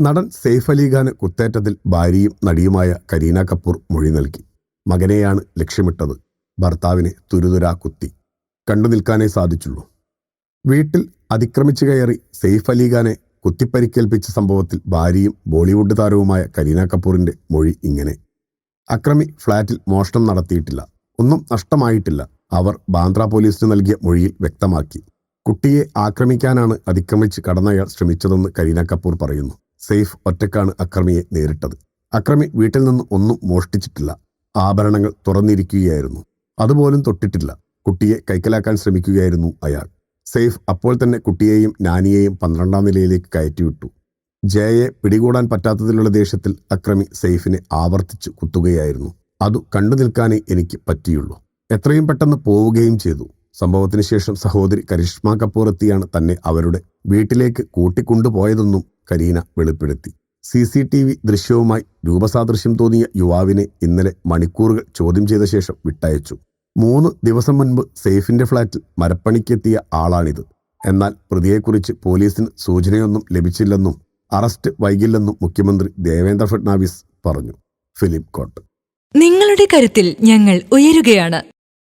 നടൻ സെയ്ഫ് അലി ഖാന് കുത്തേറ്റത്തിൽ ഭാര്യയും നടിയുമായ കരീന കപൂർ മൊഴി നൽകി. മകനെയാണ് ലക്ഷ്യമിട്ടത്. ഭർത്താവിനെ തുരുതുരാ കുത്തി. കണ്ടു നിൽക്കാനേ സാധിച്ചുള്ളൂ. വീട്ടിൽ അതിക്രമിച്ചു കയറി സെയ്ഫ് അലി ഖാനെ കുത്തിപ്പരിക്കേൽപ്പിച്ച സംഭവത്തിൽ ഭാര്യയും ബോളിവുഡ് താരവുമായ കരീന കപൂറിന്റെ മൊഴി ഇങ്ങനെ. അക്രമി ഫ്ളാറ്റിൽ മോഷണം നടത്തിയിട്ടില്ല. ഒന്നും നഷ്ടമായിട്ടില്ല. അവർ ബാന്ദ്ര പോലീസിന് നൽകിയ മൊഴിയിൽ വ്യക്തമാക്കി. കുട്ടിയെ ആക്രമിക്കാനാണ് അതിക്രമിച്ച് കടന്നയാൾ ശ്രമിച്ചതെന്ന് കരീന കപൂർ പറയുന്നു. സെയ്ഫ് ഒറ്റക്കാണ് അക്രമിയെ നേരിട്ടത്. അക്രമി വീട്ടിൽ നിന്ന് ഒന്നും മോഷ്ടിച്ചിട്ടില്ല. ആഭരണങ്ങൾ തുറന്നിരിക്കുകയായിരുന്നു. അതുപോലും തൊട്ടിട്ടില്ല. കുട്ടിയെ കൈക്കലാക്കാൻ ശ്രമിക്കുകയായിരുന്നു അയാൾ. സെയ്ഫ് അപ്പോൾ തന്നെ കുട്ടിയെയും നാനിയെയും പന്ത്രണ്ടാം നിലയിലേക്ക് കയറ്റിവിട്ടു. ജയയെ പിടികൂടാൻ പറ്റാത്തതിലുള്ള ദേഷ്യത്തിൽ അക്രമി സെയ്ഫിനെ ആവർത്തിച്ച് കുത്തുകയായിരുന്നു. അതു കണ്ടു നിൽക്കാനേ എനിക്ക് പറ്റിയുള്ളൂ. എത്രയും പെട്ടെന്ന് പോവുകയും ചെയ്തു. സംഭവത്തിന് ശേഷം സഹോദരി കരിഷ്മ കപൂർ എത്തിയാണ് തന്നെ അവരുടെ വീട്ടിലേക്ക് കൂട്ടിക്കൊണ്ടുപോയതെന്നും കരീന വെളിപ്പെടുത്തി. സി സി ടി വി ദൃശ്യവുമായി രൂപസാദൃശ്യം തോന്നിയ യുവാവിനെ ഇന്നലെ മണിക്കൂറുകൾ ചോദ്യം ചെയ്ത ശേഷം വിട്ടയച്ചു. മൂന്ന് ദിവസം മുൻപ് സെയ്ഫിന്റെ ഫ്ളാറ്റിൽ മരപ്പണിക്കെത്തിയ ആളാണിത്. എന്നാൽ പ്രതിയെക്കുറിച്ച് പോലീസിന് സൂചനയൊന്നും ലഭിച്ചില്ലെന്നും അറസ്റ്റ് വൈകില്ലെന്നും മുഖ്യമന്ത്രി ദേവേന്ദ്ര ഫഡ്നാവിസ് പറഞ്ഞു. ഫിലിപ്കോട്ട് നിങ്ങളുടെ കരുത്തിൽ ഞങ്ങൾ ഉയരുകയാണ്.